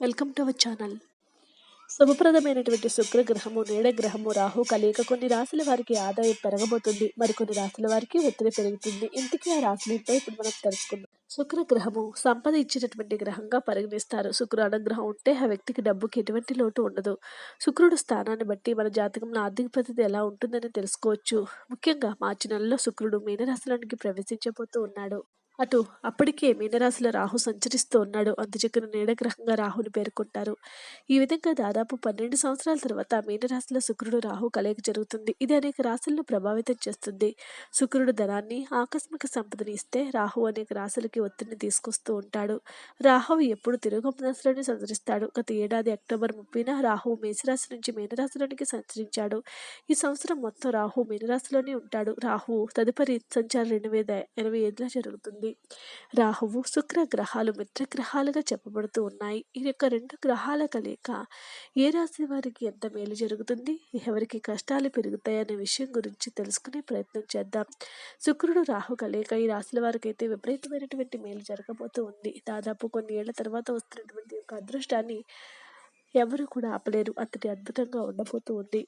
Welcome to our channel. శుభప్రదమైనటువంటి శుక్రగ్రహము నీడగ్రహము రాహు కలియక కొన్ని రాశుల వారికి ఆదాయం పెరగబోతుంది. మరికొన్ని రాశుల వారికి ఒత్తిడి పెరుగుతుంది. ఇంతకీ ఆ రాశులు ఇప్పుడు మనం తెలుసుకుందాం. శుక్రగ్రహము సంపద ఇచ్చినటువంటి గ్రహంగా పరిగణిస్తారు. శుక్రుడు అనుగ్రహం ఉంటే ఆ వ్యక్తికి డబ్బుకి ఎటువంటి లోటు ఉండదు. శుక్రుడు స్థానాన్ని బట్టి మన జాతకంలో ఆర్థిక పరిస్థితి ఎలా ఉంటుందని తెలుసుకోవచ్చు. ముఖ్యంగా మార్చి నెలలో శుక్రుడు మీనరాశులకి ప్రవేశించబోతూ ఉన్నాడు. అటు అప్పటికే మీనరాశిలో రాహు సంచరిస్తూ ఉన్నాడు. అందుచక్కన నీడగ్రహంగా రాహుని పేర్కొంటారు. ఈ విధంగా దాదాపు పన్నెండు సంవత్సరాల తర్వాత మీనరాశిలో శుక్రుడు రాహు కలయిక జరుగుతుంది. ఇది అనేక రాశులను ప్రభావితం చేస్తుంది. శుక్రుడు ధనాన్ని ఆకస్మిక సంపదని ఇస్తే రాహు అనేక రాశులకి ఒత్తిడిని తీసుకొస్తూ ఉంటాడు. రాహు ఎప్పుడు తిరుగు సంచరిస్తాడు. గత ఏడాది అక్టోబర్ ముప్పైన రాహు మేషరాశి నుంచి మీనరాశిలోనికి సంచరించాడు. ఈ సంవత్సరం మొత్తం రాహు మీనరాశిలోనే ఉంటాడు. రాహు తదుపరి సంచారం రెండు వేల ఎనభై ఐదులో జరుగుతుంది. రాహువు శుక్ర గ్రహాలు మిత్రగ్రహాలుగా చెప్పబడుతూ ఉన్నాయి. ఈ యొక్క రెండు గ్రహాల కలయిక ఏ రాశి వారికి ఎంత మేలు జరుగుతుంది? ఎవరికి కష్టాలు పెరుగుతాయి అనే విషయం గురించి తెలుసుకునే ప్రయత్నం చేద్దాం. శుక్రుడు రాహు కలయిక ఈ రాశుల వారికి అయితే విపరీతమైనటువంటి మేలు జరగబోతూ ఉంది. దాదాపు కొన్ని ఏళ్ళ తర్వాత వస్తున్నటువంటి యొక్క అదృష్టాన్ని ఎవరు కూడా ఆపలేరు. అంతటి అద్భుతంగా ఉండబోతూ ఉంది.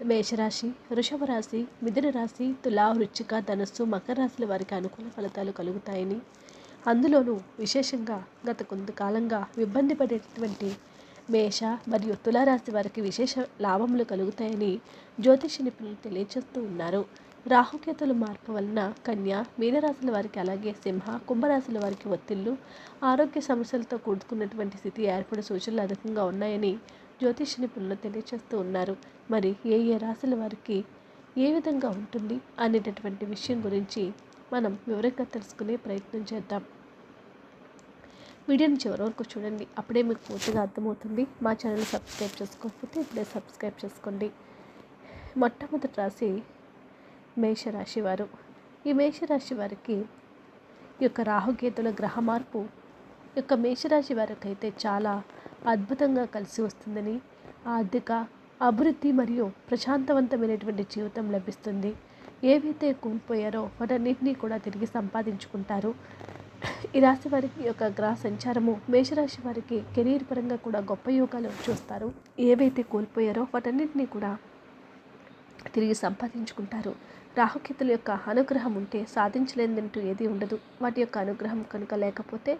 మేషరాశి వృషభ రాశి మిథున రాశి తులా వృచ్చిక ధనస్సు మకర రాశుల వారికి అనుకూల ఫలితాలు కలుగుతాయని. అందులోనూ విశేషంగా గత కొంతకాలంగా ఇబ్బంది పడేటటువంటి మేష మరియు తులారాశి వారికి విశేష లాభములు కలుగుతాయని జ్యోతిష నిపుణులు తెలియజేస్తూ ఉన్నారు. రాహుకేతుల మార్పు వలన కన్య మీనరాశుల వారికి అలాగే సింహ కుంభరాశుల వారికి ఒత్తిళ్ళు ఆరోగ్య సమస్యలతో కూడుకున్నటువంటి స్థితి ఏర్పడే సూచనలు అధికంగా ఉన్నాయని జ్యోతిష నిపుణులు తెలియచేస్తూ ఉన్నారు. మరి ఏ ఏ రాశుల వారికి ఏ విధంగా ఉంటుంది అనేటటువంటి విషయం గురించి మనం వివరంగా తెలుసుకునే ప్రయత్నం చేద్దాం. వీడియోని చివరి వరకు చూడండి. అప్పుడే మీకు పూర్తిగా అర్థమవుతుంది. మా ఛానల్ సబ్స్క్రైబ్ చేసుకోకపోతే ఇప్పుడే సబ్స్క్రైబ్ చేసుకోండి. మొట్టమొదటి రాశి మేషరాశి వారు. ఈ మేషరాశి వారికి ఈ యొక్క రాహుకేతుల గ్రహ మార్పు ఈ యొక్క మేషరాశి వారికి అయితే చాలా అద్భుతంగా కలిసి వస్తుందని ఆర్థిక అభివృద్ధి మరియు ప్రశాంతవంతమైనటువంటి జీవితం లభిస్తుంది. ఏవైతే కోల్పోయారో వాటన్నింటినీ కూడా తిరిగి సంపాదించుకుంటారు. ఈ రాశి వారికి యొక్క గ్రహ సంచారము మేషరాశి వారికి కెరీర్ పరంగా కూడా గొప్ప యోగాలు చూస్తారు. ఏవైతే కోల్పోయారో వాటన్నింటినీ కూడా తిరిగి సంపాదించుకుంటారు. రాహుకేతుల యొక్క అనుగ్రహం ఉంటే సాధించలేదంటూ ఏది ఉండదు. వాటి యొక్క అనుగ్రహం కనుక లేకపోతే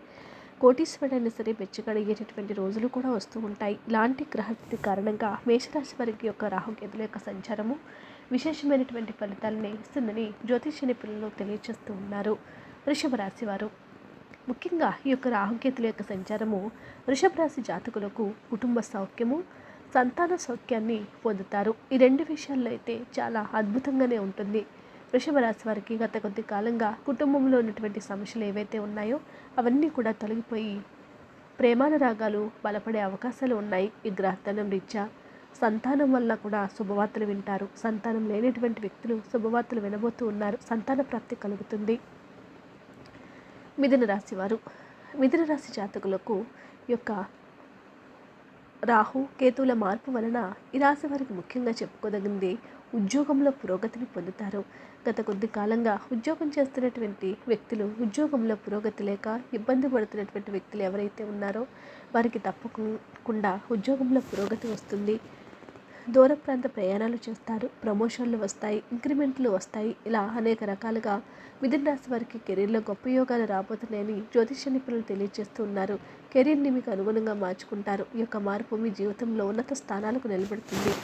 కోటీశ్వరుడైనా సరే బెచ్చగడిగేటటువంటి రోజులు కూడా వస్తూ ఉంటాయి. ఇలాంటి గ్రహస్థితి కారణంగా మేషరాశి వారికి యొక్క రాహుకేతుల యొక్క సంచారము విశేషమైనటువంటి ఫలితాలను ఇస్తుందని జ్యోతిష్య నిపుణులు తెలియజేస్తూ ఉన్నారు. వృషభ రాశి వారు. ముఖ్యంగా ఈ యొక్క రాహుకేతుల యొక్క సంచారము వృషభ రాశి జాతకులకు కుటుంబ సౌఖ్యము సంతాన సౌఖ్యాన్ని పొందుతారు. ఈ రెండు విషయాల్లో అయితే చాలా అద్భుతంగానే ఉంటుంది. వృషభ రాశి వారికి గత కొద్ది కాలంగా కుటుంబంలో ఉన్నటువంటి సమస్యలు ఏవైతే ఉన్నాయో అవన్నీ కూడా తొలగిపోయి ప్రేమానురాగాలు బలపడే అవకాశాలు ఉన్నాయి. ఈ గ్రహస్థానం రీత్యా సంతానం వల్ల కూడా శుభవార్తలు వింటారు. సంతానం లేనటువంటి వ్యక్తులు శుభవార్తలు వినబోతూ ఉన్నారు. సంతాన ప్రాప్తి కలుగుతుంది. మిథున రాశి వారు మిథున రాశి జాతకులకు యొక్క రాహు కేతువుల మార్పు వలన ఈ రాశి వారికి ముఖ్యంగా చెప్పుకోదగింది ఉద్యోగంలో పురోగతిని పొందుతారు. గత కొద్ది కాలంగా ఉద్యోగం చేస్తున్నటువంటి వ్యక్తులు ఉద్యోగంలో పురోగతి లేక ఇబ్బంది పడుతున్నటువంటి వ్యక్తులు ఎవరైతే ఉన్నారో వారికి తప్పకుండా ఉద్యోగంలో పురోగతి వస్తుంది. దూర ప్రాంత ప్రయాణాలు చేస్తారు. ప్రమోషన్లు వస్తాయి ఇంక్రిమెంట్లు వస్తాయి. ఇలా అనేక రకాలుగా మిథున రాశి వారికి కెరీర్లో గొప్ప యోగాలు రాబోతున్నాయని జ్యోతిష నిపుణులు తెలియజేస్తూ ఉన్నారు. కెరీర్ని మీకు అనుగుణంగా మార్చుకుంటారు. ఈ యొక్క మార్పు మీ జీవితంలో ఉన్నత స్థానాలకు నిలబెడుతుంది.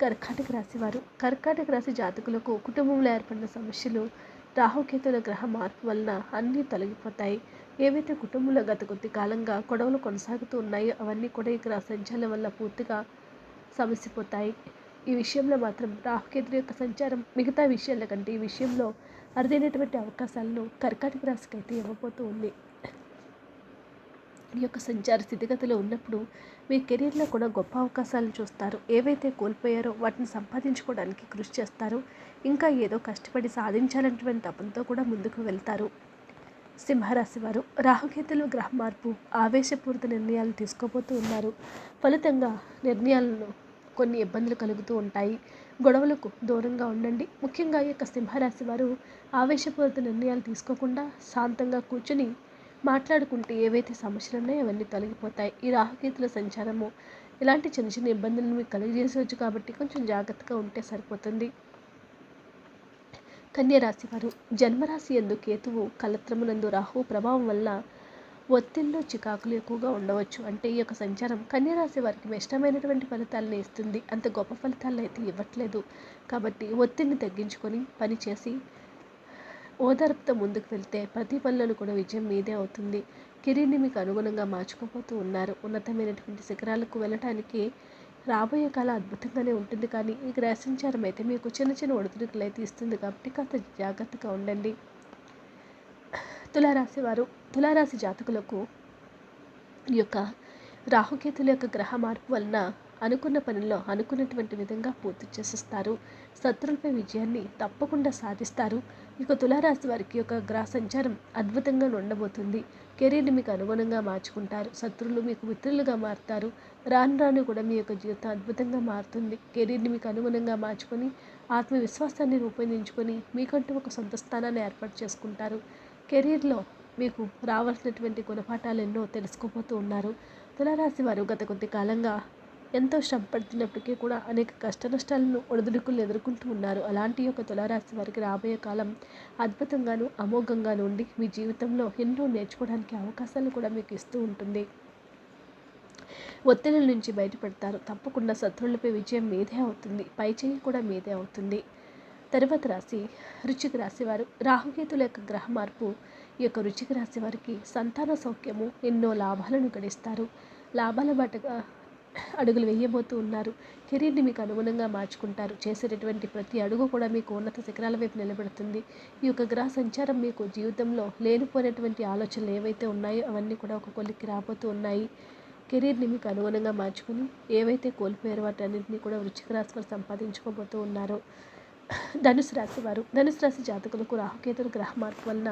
కర్కాటక రాశి వారు. కర్కాటక రాశి జాతకులకు కుటుంబంలో ఏర్పడిన సమస్యలు రాహుకేతుల గ్రహ మార్పు వలన అన్నీ తొలగిపోతాయి. ఏవైతే కుటుంబంలో గత కొద్ది కాలంగా గొడవలు కొనసాగుతూ ఉన్నాయో అవన్నీ కూడా ఈ గ్రహ సంచారం వల్ల పూర్తిగా సమసిపోతాయి. ఈ విషయంలో మాత్రం రాహుకేతుల యొక్క సంచారం మిగతా విషయాల కంటే ఈ విషయంలో అరుదైనటువంటి అవకాశాలను కర్కాటక రాశికి అయితే ఇవ్వబోతూ ఉంది. మీ యొక్క సంచార స్థితిగతిలో ఉన్నప్పుడు మీ కెరీర్లో కూడా గొప్ప అవకాశాలను చూస్తారు. ఏవైతే కోల్పోయారో వాటిని సంపాదించుకోవడానికి కృషి చేస్తారు. ఇంకా ఏదో కష్టపడి సాధించాలన్నటువంటి తపంతో కూడా ముందుకు వెళ్తారు. సింహరాశి వారు రాహుకేతులు గ్రహ మార్పు ఆవేశపూరిత నిర్ణయాలు తీసుకోబోతూ ఉన్నారు. ఫలితంగా నిర్ణయాలను కొన్ని ఇబ్బందులు కలుగుతూ ఉంటాయి. గొడవలకు దూరంగా ఉండండి. ముఖ్యంగా ఈ యొక్క సింహరాశి వారు ఆవేశపూరిత నిర్ణయాలు తీసుకోకుండా శాంతంగా కూర్చుని మాట్లాడుకుంటే ఏవైతే సమస్యలు ఉన్నాయో అవన్నీ తొలగిపోతాయి. ఈ రాహుకేతుల సంచారము ఇలాంటి చిన్న చిన్న ఇబ్బందులను మీకు కలిగజేసవచ్చు కాబట్టి కొంచెం జాగ్రత్తగా ఉంటే సరిపోతుంది. కన్యరాశి వారు జన్మరాశి ఎందు కేతువు కలత్రమునందు రాహు ప్రభావం వల్ల ఒత్తిళ్ళు చికాకులు ఎక్కువగా ఉండవచ్చు. అంటే ఈ యొక్క సంచారం కన్యరాశి వారికి ఇష్టమైనటువంటి ఫలితాలను ఇస్తుంది. అంత గొప్ప ఫలితాలను అయితే ఇవ్వట్లేదు. కాబట్టి ఒత్తిడిని తగ్గించుకొని పనిచేసి ఓదార్పుతో ముందుకు వెళ్తే ప్రతి పనులను కూడా విజయం మీదే అవుతుంది. కెరీర్ని మీకు అనుగుణంగా మార్చుకోపోతూ ఉన్నారు. ఉన్నతమైనటువంటి శిఖరాలకు వెళ్ళటానికి రాబోయే కాలం అద్భుతంగానే ఉంటుంది. కానీ ఈ గ్రహసంచారం అయితే మీకు చిన్న చిన్న ఒడిదుడుకులు అయితే ఇస్తుంది కాబట్టి కాస్త జాగ్రత్తగా ఉండండి. తులారాశి వారు తులారాశి జాతకులకు ఈ యొక్క రాహుకేతుల యొక్క గ్రహ మార్పు వలన అనుకున్న పనుల్లో అనుకున్నటువంటి విధంగా పూర్తి చేసేస్తారు. శత్రులపై విజయాన్ని తప్పకుండా సాధిస్తారు. ఇక తులారాశి వారికి యొక్క గ్రహ సంచారం అద్భుతంగా ఉండబోతుంది. కెరీర్ని మీకు అనుగుణంగా మార్చుకుంటారు. శత్రులు మీకు మిత్రులుగా మారుతారు. రాను రాను కూడా మీ యొక్క జీవితం అద్భుతంగా మారుతుంది. కెరీర్ని మీకు అనుగుణంగా మార్చుకొని ఆత్మవిశ్వాసాన్ని రూపొందించుకొని మీకంటూ ఒక సొంత స్థానాన్ని ఏర్పాటు చేసుకుంటారు. కెరీర్లో మీకు రావాల్సినటువంటి గుణపాఠాలు ఎన్నో తెలుసుకోబోతూ ఉన్నారు. తులారాశి వారు గత కొద్ది కాలంగా ఎంతో శ్రమ పడుతున్నప్పటికీ కూడా అనేక కష్ట నష్టాలను ఒడిదుడుకులు ఎదుర్కొంటూ ఉన్నారు. అలాంటి యొక్క తులారాశి వారికి రాబోయే కాలం అద్భుతంగాను అమోఘంగాను ఉండి మీ జీవితంలో ఎన్నో నేర్చుకోవడానికి అవకాశాలు కూడా మీకు ఇస్తూ ఉంటుంది. ఒత్తిడి నుంచి బయటపడతారు. తప్పకుండా శత్రువులపై విజయం మీదే అవుతుంది. పై చేయి కూడా మీదే అవుతుంది. తర్వాత రాశి రుచిక రాశి వారు రాహుకేతుల యొక్క గ్రహ మార్పు ఈ యొక్క రుచిక రాశి వారికి సంతాన సౌఖ్యము ఎన్నో లాభాలను గడిస్తారు. లాభాల బాటగా అడుగులు వేయబోతూ ఉన్నారు. కెరీర్ని మీకు అనుగుణంగా మార్చుకుంటారు. చేసేటటువంటి ప్రతి అడుగు కూడా మీకు ఉన్నత శిఖరాల వైపు నిలబెడుతుంది. ఈ యొక్క గ్రహ సంచారం మీకు జీవితంలో లేనిపోయినటువంటి ఆలోచనలు ఏవైతే ఉన్నాయో అవన్నీ కూడా ఒక కొలిక్కి రాబోతూ ఉన్నాయి. కెరీర్ని మీకు అనుగుణంగా మార్చుకుని ఏవైతే కోల్పోయారో వాటన్నింటినీ కూడా వృచ్చిక రాశి వారు సంపాదించుకోబోతూ ఉన్నారో ధనుసు రాశి వారు. ధనుసు రాశి జాతకులకు రాహుకేతుల గ్రహ మార్పు వలన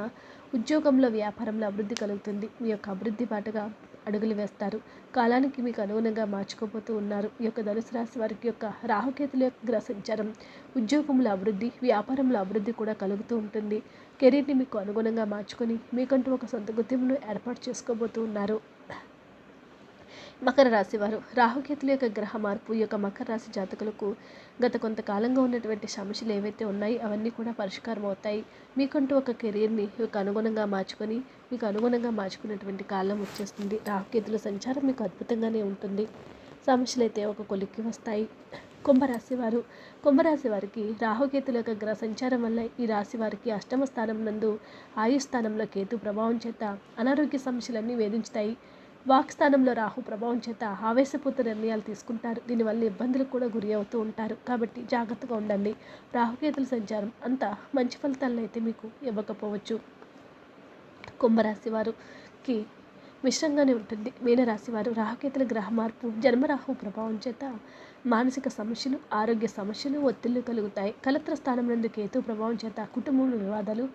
ఉద్యోగంలో వ్యాపారంలో అభివృద్ధి కలుగుతుంది. మీ యొక్క అభివృద్ధి బాటగా అడుగులు వేస్తారు. కాలానికి మీకు అనుగుణంగా మార్చుకోబోతూ ఉన్నారు. ఈ యొక్క ధనుసు రాశి వారికి యొక్క రాహుకేతుల యొక్క గ్రహ సంచారం ఉద్యోగంలో అభివృద్ధి వ్యాపారంలో అభివృద్ధి కూడా కలుగుతూ ఉంటుంది. కెరీర్ని మీకు అనుగుణంగా మార్చుకొని మీకంటూ ఒక సొంత గుర్తింపును ఏర్పాటు చేసుకోబోతూ ఉన్నారు. మకర రాశి వారు. రాహుకేతుల యొక్క గ్రహ మార్పు ఈ యొక్క మకర రాశి జాతకులకు గత కొంతకాలంగా ఉన్నటువంటి సమస్యలు ఏవైతే ఉన్నాయో అవన్నీ కూడా పరిష్కారం అవుతాయి. మీకంటూ ఒక కెరీర్ని మీకు అనుగుణంగా మార్చుకొని మీకు అనుగుణంగా మార్చుకునేటువంటి కాలం వచ్చేస్తుంది. రాహుకేతుల సంచారం మీకు అద్భుతంగానే ఉంటుంది. సమస్యలు అయితే ఒక కొలిక్కి వస్తాయి. కుంభరాశి వారు. కుంభరాశి వారికి రాహుకేతుల యొక్క గ్రహ సంచారం వల్ల ఈ రాశి వారికి అష్టమ స్థానం నందు ఆయు స్థానంలో కేతు ప్రభావం చేత అనారోగ్య సమస్యలన్నీ వేధించుతాయి. వాక్స్థానంలో రాహు ప్రభావం చేత ఆవేశపూత నిర్ణయాలు తీసుకుంటారు. దీనివల్ల ఇబ్బందులకు కూడా గురి అవుతూ ఉంటారు. కాబట్టి జాగ్రత్తగా ఉండండి. రాహుకేతుల సంచారం అంత మంచి ఫలితాలను అయితే మీకు ఇవ్వకపోవచ్చు. కుంభరాశి వారికి మిశ్రంగానే ఉంటుంది. మీనరాశి వారు రాహుకేతుల గ్రహ మార్పు జన్మరాహు ప్రభావం చేత మానసిక సమస్యలు ఆరోగ్య సమస్యలు ఒత్తిళ్ళు కలుగుతాయి. కలత్ర స్థానం నుండి కేతు ప్రభావం చేత కుటుంబంలో వివాదాలు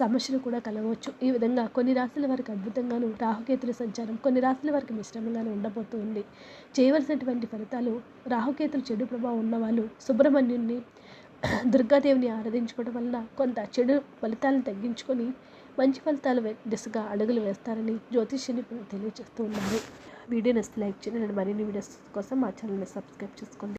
సమస్యలు కూడా కలగవచ్చు. ఈ విధంగా కొన్ని రాశుల వారికి అద్భుతంగాను రాహుకేతుల సంచారం కొన్ని రాశుల వారికి మిశ్రమంగాను ఉండబోతుంది. చేయవలసినటువంటి ఫలితాలు రాహుకేతులు చెడు ప్రభావం ఉన్నవాళ్ళు సుబ్రహ్మణ్యుని దుర్గాదేవిని ఆరాధించుకోవడం వల్ల కొంత చెడు ఫలితాలను తగ్గించుకొని మంచి ఫలితాలు దిశగా అడుగులు వేస్తారని జ్యోతిష్య నిపుణులు తెలియజేస్తూ ఉన్నారు. వీడియో నచ్చితే లైక్ చేయండి. మరిన్ని వీడియోస్ కోసం మా ఛానల్ని సబ్స్క్రైబ్ చేసుకోండి.